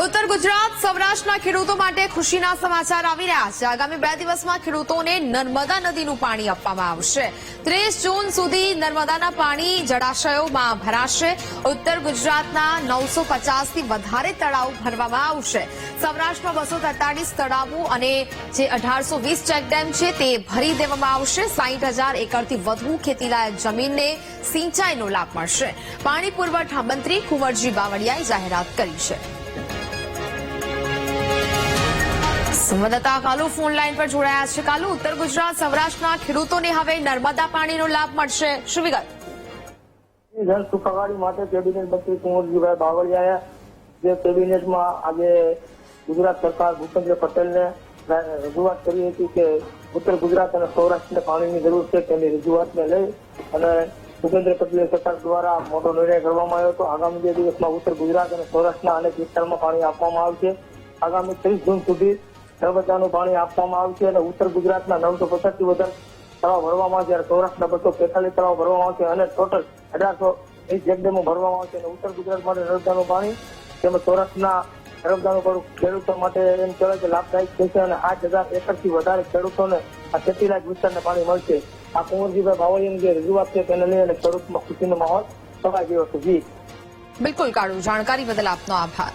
ઉત્તર ગુજરાત સૌરાષ્ટ્રના ખેડૂતો માટે ખુશીના સમાચાર આવી રહ્યા છે. આગામી બે દિવસમાં ખેડૂતોને નર્મદા નદીનું પાણી આપવામાં આવશે. ત્રીસ જૂન સુધી નર્મદાના પાણી જળાશયોમાં ભરાશે. ઉત્તર ગુજરાતના નવસો પચાસથી વધારે તળાવ ભરવામાં આવશે. સૌરાષ્ટ્રમાં બસો તેતાલીસ તળાવો અને જે અઢારસો વીસ ચેકડેમ છે તે ભરી દેવામાં આવશે. સાહીઠ હજાર એકરથી વધુ ખેતીલાયક જમીનને સિંચાઈનો લાભ મળશે. પાણી પુરવઠા મંત્રી કુંવરજી બાવળિયાએ જાહેરાત કરી છે. સંવાદદાતા કાલુ ફોન લાઈન પર જોડાયા છે. કાલુ, ઉત્તર ગુજરાત, સૌરાષ્ટ્રના ખેડૂતોને હવે નર્મદા પાણીનો લાભ મળશે. શું વિગત? જન સુખાકારી માટે કેબિનેટ મંત્રી કુંવરજીભાઈ બાવળિયાએ જે કેબિનેટમાં આજે ગુજરાત સરકાર ભૂપેન્દ્ર પટેલને રજૂઆત કરી હતી કે ઉત્તર ગુજરાત અને સૌરાષ્ટ્રને પાણીની જરૂર છે તેની રજૂઆતને લઈ અને ભૂપેન્દ્ર પટેલ સરકાર દ્વારા મોટો નિર્ણય કરવામાં આવ્યો હતો. આગામી બે દિવસમાં ઉત્તર ગુજરાત અને સૌરાષ્ટ્રના અનેક વિસ્તારમાં પાણી આપવામાં આવશે. આગામી ત્રીસ જૂન સુધી નર્મદાનું પાણી આપવામાં આવશે અને ઉત્તર ગુજરાતના નવસો પચાસથી વધારે તળાવ ભરવામાં આવશે સૌરાષ્ટ્રના બસો તેતાલીસ તળાવ ભરવામાં આવશે અને ટોટલ અઢારસો વીસ જેકડેમો ભરવામાં આવશે અને ઉત્તર ગુજરાત માટે નર્મદાનું પાણી તેમજ સૌરાષ્ટ્રના નર્મદાનું પાણી ખેડૂતો માટે એમ કહેવાય કે લાભદાયક થશે અને આઠ હજાર એકરથી વધારે ખેડૂતોને આ ખેતીલાયક વિસ્તારને પાણી મળશે. આ કુંવરજીભાઈ બાવળીની જે રજૂઆત છે તેને લઈને ખેડૂતમાં ખુશીનો માહોલ સવાઈ ગયો છે બિલકુલ, કાળુ. જાણકારી બદલ આપનો આભાર.